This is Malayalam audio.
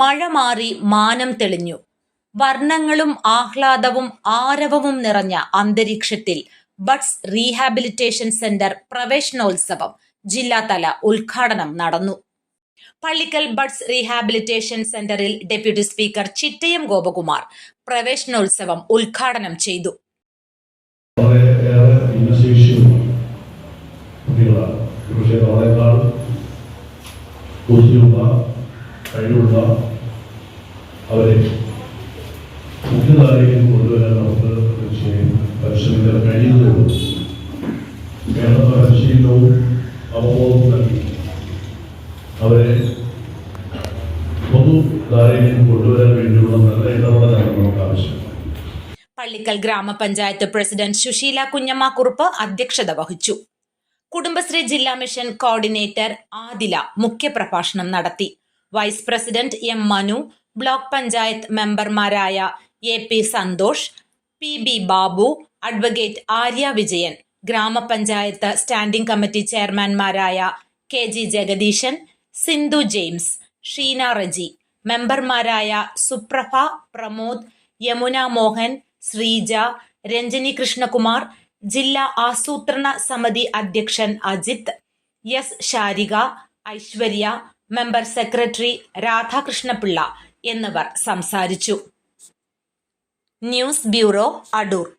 മഴ മാറി മാനം തെളിഞ്ഞു. വർണങ്ങളും ആഹ്ലാദവും ആരവവും നിറഞ്ഞ അന്തരീക്ഷത്തിൽ ബഡ്സ് റീഹാബിലിറ്റേഷൻ സെന്റർ പ്രവേശനോത്സവം ജില്ലാതല ഉദ്ഘാടനം നടന്നു. പള്ളിക്കൽ ബഡ്സ് റീഹാബിലിറ്റേഷൻ സെന്ററിൽ ഡെപ്യൂട്ടി സ്പീക്കർ ചിറ്റയം ഗോപകുമാർ പ്രവേശനോത്സവം ഉദ്ഘാടനം ചെയ്തു. കഴിവുള്ള അവരെ മുഖ്യധാരയിലേക്ക് കൊണ്ടുവരാൻ നമുക്ക് തീർച്ചയായും പരിശ്രമിക്കാൻ കഴിയുന്നതുള്ളൂ കേരള പരിശീലനവും അവബോധവും നൽകി അവരെ പൊതുധാരയിൽ കൊണ്ടുവരാൻ വേണ്ടിയുള്ള നല്ല ഇടപെടലാണ് നമുക്ക് ആവശ്യം. പള്ളിക്കൽ ഗ്രാമപഞ്ചായത്ത് പ്രസിഡന്റ് സുശീല കുഞ്ഞമ്മ കുറുപ്പ് അധ്യക്ഷത വഹിച്ചു. കുടുംബശ്രീ ജില്ലാ മിഷൻ കോർഡിനേറ്റർ ആദില മുഖ്യപ്രഭാഷണം നടത്തി. Vice president M Manu block panchayat മെമ്പർമാരായ A P Santhosh P B Babu advocate Arya Vijayan ഗ്രാമപഞ്ചായത്ത് standing committee ചെയർമാൻമാരായ K G Jagadeesan Sindhu James Sheena Reji മെമ്പർമാരായ സുപ്രഭ പ്രമോദ് യമുന മോഹൻ ശ്രീജ രഞ്ജനി കൃഷ്ണകുമാർ ജില്ലാ ആസൂത്രണ സമിതി അധ്യക്ഷൻ Ajith S Sharika Aishwarya member secretary Radhakrishnapillai എന്നിവർ സംസാരിച്ചു. News bureau Adoor.